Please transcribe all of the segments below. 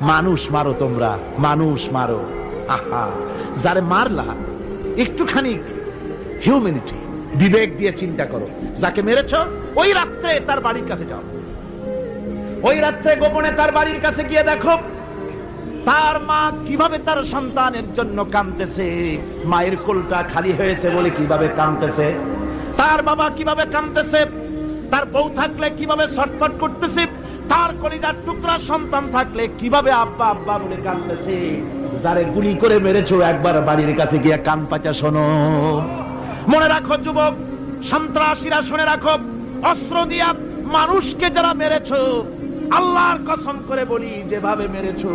মানুষ মারো তোমরা, মানুষ মারো। আহা, যারে মারলা, একটুখানি হিউম্যানিটি বিবেক দিয়ে চিন্তা করো। যাকে মেরেছ, ওই রাত্রে তার বাড়ির কাছে যাও। ওই রাত্রে গোপনে তার বাড়ির কাছে গিয়ে দেখো, তার মা কীভাবে তার সন্তানের জন্য কাঁদতেছে, মায়ের কোলটা খালি হয়েছে বলে কীভাবে কাঁদতেছে? তার বাবা কীভাবে কাঁদতেছে? তার বউ থাকলে কীভাবে ছটফট করতেছে? তার কলিজার টুকরা সন্তান থাকলে কীভাবে আব্বা আব্বা বলে কাঁদতেছে? যারে গুলি করে মেরেছো, একবার বাড়ির কাছে গিয়ে কান পাচা শোনো। মনে রাখো যুবক, সন্ত্রাসীরা শুনে রাখো, অস্ত্র দিয়া মানুষকে যারা মেরেছো, আল্লাহর কসম করে বলি, যেভাবে মেরেছো,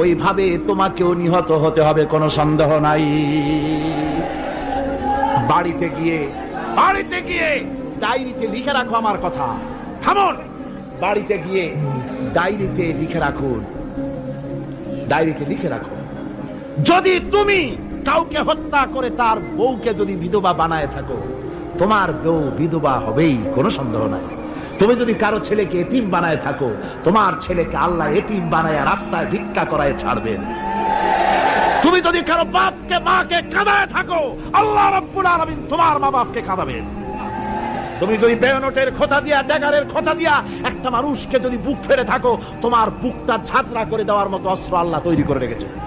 ওইভাবে তোমাকেও নিহত হতে হবে, কোনো সন্দেহ নাই। বাড়িতে গিয়ে বাড়িতে গিয়ে ডায়েরিতে লিখে রাখো আমার কথা। থামুন। বাড়িতে গিয়ে ডায়েরিতে লিখে রাখুন। ডায়েরিতে লিখে রাখো যদি তুমি কাউকে হত্যা করে তার বউকে যদি বিধবা বানায় থাকো, তোমার বউ বিধবা হবেই, কোনো সন্দেহ নাই। তুমি যদি কারও ছেলেকে এতিম বানায় থাকো, তোমার ছেলেকে আল্লাহ এতিম বানায় রাস্তায় ভিক্ষা করায় ছাড়বেন। তুমি যদি কারও বাপকে, মাকে কাঁদায় থাকো, আল্লাহ রব্বুল আলামিন তোমার মা বাপকে কাঁদাবেন। তুমি যদি বেয়নটের খোঁচা দিয়া, ড্যাগারের খোঁচা দিয়া একটা মানুষকে যদি বুক ফেরে থাকো, তোমার বুকটা ঝাঁচরা করে দেওয়ার মতো অস্ত্র আল্লাহ তৈরি করে রেখেছে।